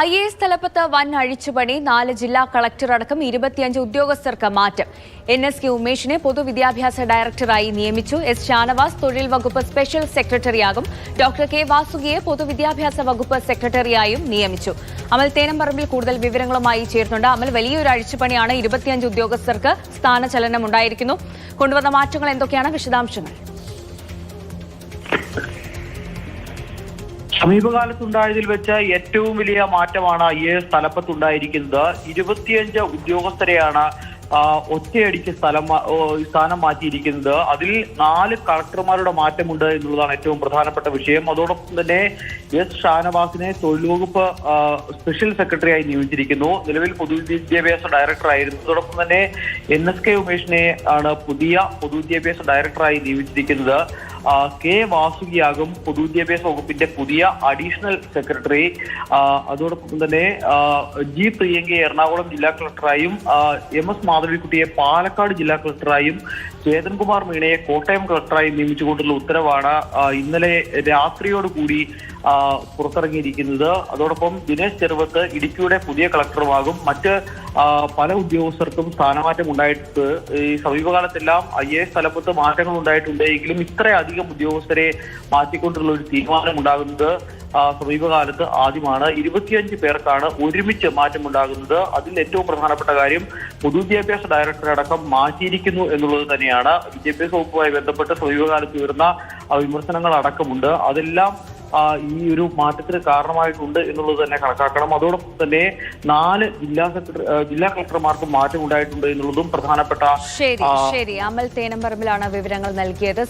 I A S തലപ്പത്ത് വൻ അഴിച്ചുപണി. നാല് ജില്ലാ കളക്ടർ അടക്കം ഇരുപത്തിയഞ്ച് ഉദ്യോഗസ്ഥർക്ക് മാറ്റം. എൻ എസ് കെ ഉമേഷിനെ പൊതുവിദ്യാഭ്യാസ ഡയറക്ടറായി നിയമിച്ചു. എസ് ഷാനവാസ് തൊഴിൽ വകുപ്പ് സ്പെഷ്യൽ സെക്രട്ടറിയാകും. ഡോക്ടർ കെ വാസുകിയെ പൊതുവിദ്യാഭ്യാസ വകുപ്പ് സെക്രട്ടറിയായും നിയമിച്ചു. അമൽ തേനമ്പറമ്പിൽ കൂടുതൽ വിവരങ്ങളുമായി ചേർന്നുണ്ട് അമൽ വലിയൊരു അഴിച്ചുപണിയാണ് ഇരുപത്തിയഞ്ച് ഉദ്യോഗസ്ഥർക്ക് സ്ഥാനചലനം ഉണ്ടായിരിക്കുന്നു കൊണ്ടുവന്ന മാറ്റങ്ങൾ എന്തൊക്കെയാണ്? വിശദാംശങ്ങൾ. സമീപകാലത്തുണ്ടായതിൽ വെച്ച് ഏറ്റവും വലിയ മാറ്റമാണ് ഐ എ എസ് തലപ്പത്തുണ്ടായിരിക്കുന്നത് ഇരുപത്തിയഞ്ച് ഉദ്യോഗസ്ഥരെയാണ് ഒറ്റയടിക്ക് സ്ഥലം സ്ഥാനം മാറ്റിയിരിക്കുന്നത്. അതിൽ നാല് കളക്ടർമാരുടെ മാറ്റമുണ്ട് എന്നുള്ളതാണ് ഏറ്റവും പ്രധാനപ്പെട്ട വിഷയം. അതോടൊപ്പം തന്നെ എസ് ഷാനവാസിനെ തൊഴിൽ വകുപ്പ് സ്പെഷ്യൽ സെക്രട്ടറിയായി നിയമിച്ചിരിക്കുന്നു. നിലവിൽ പൊതുവിദ്യാഭ്യാസ ഡയറക്ടറായിരുന്നു. അതോടൊപ്പം തന്നെ എൻ എസ് കെ ഉമേഷിനെ ആണ് പുതിയ പൊതുവിദ്യാഭ്യാസ ഡയറക്ടറായി നിയമിച്ചിരിക്കുന്നത്. കെ വാസുകിയാകും പൊതുവിദ്യാഭ്യാസ വകുപ്പിന്റെ പുതിയ അഡീഷണൽ സെക്രട്ടറി. അതോടൊപ്പം തന്നെ ജി പ്രിയങ്കയെ എറണാകുളം ജില്ലാ കളക്ടറായും എം എസ് മാധവിക്കുട്ടിയെ പാലക്കാട് ജില്ലാ കളക്ടറായും ചേതൻകുമാർ മീണയെ കോട്ടയം കളക്ടറായി നിയമിച്ചുകൊണ്ടുള്ള ഉത്തരവാണ് ഇന്നലെ രാത്രിയോടുകൂടി പുറത്തിറങ്ങിയിരിക്കുന്നത്. അതോടൊപ്പം ദിനേശ് ചെറുവത്ത് ഇടുക്കിയുടെ പുതിയ കളക്ടറുമാകും. മറ്റ് പല ഉദ്യോഗസ്ഥർക്കും സ്ഥാനമാറ്റം ഉണ്ടായിട്ട് ഈ സമീപകാലത്തെല്ലാം ഐ എ എസ് തലപ്പത്ത് മാറ്റങ്ങൾ ഉണ്ടായിട്ടുണ്ട്. എങ്കിലും ഇത്രയധികം ഉദ്യോഗസ്ഥരെ മാറ്റിക്കൊണ്ടുള്ള ഒരു തീരുമാനം ഉണ്ടാകുന്നത് സമീപകാലത്ത് ആദ്യമാണ്. ഇരുപത്തിയഞ്ച് പേർക്കാണ് ഒരുമിച്ച് മാറ്റം ഉണ്ടാകുന്നത്. അതിൽ ഏറ്റവും പ്രധാനപ്പെട്ട കാര്യം പൊതുവിദ്യാഭ്യാസ ഡയറക്ടറെ അടക്കം മാറ്റിയിരിക്കുന്നു എന്നുള്ളത് തന്നെയാണ്. വിദ്യാഭ്യാസ വകുപ്പുമായി ബന്ധപ്പെട്ട് സമീപകാലത്ത് ഉയർന്ന വിമർശനങ്ങൾ അടക്കമുണ്ട്. അതെല്ലാം ഈ ഒരു മാറ്റത്തിന് കാരണമായിട്ടുണ്ട് എന്നുള്ളത് തന്നെ കണക്കാക്കണം. അതോടൊപ്പം തന്നെ നാല് ജില്ലാ സെക്രട്ടറി ജില്ലാ കളക്ടർമാർക്കും മാറ്റം ഉണ്ടായിട്ടുണ്ട് എന്നുള്ളതും പ്രധാനപ്പെട്ട ശരി ശരി. അമൽ തേനമ്പറമ്പിലാണ് വിവരങ്ങൾ നൽകിയത്.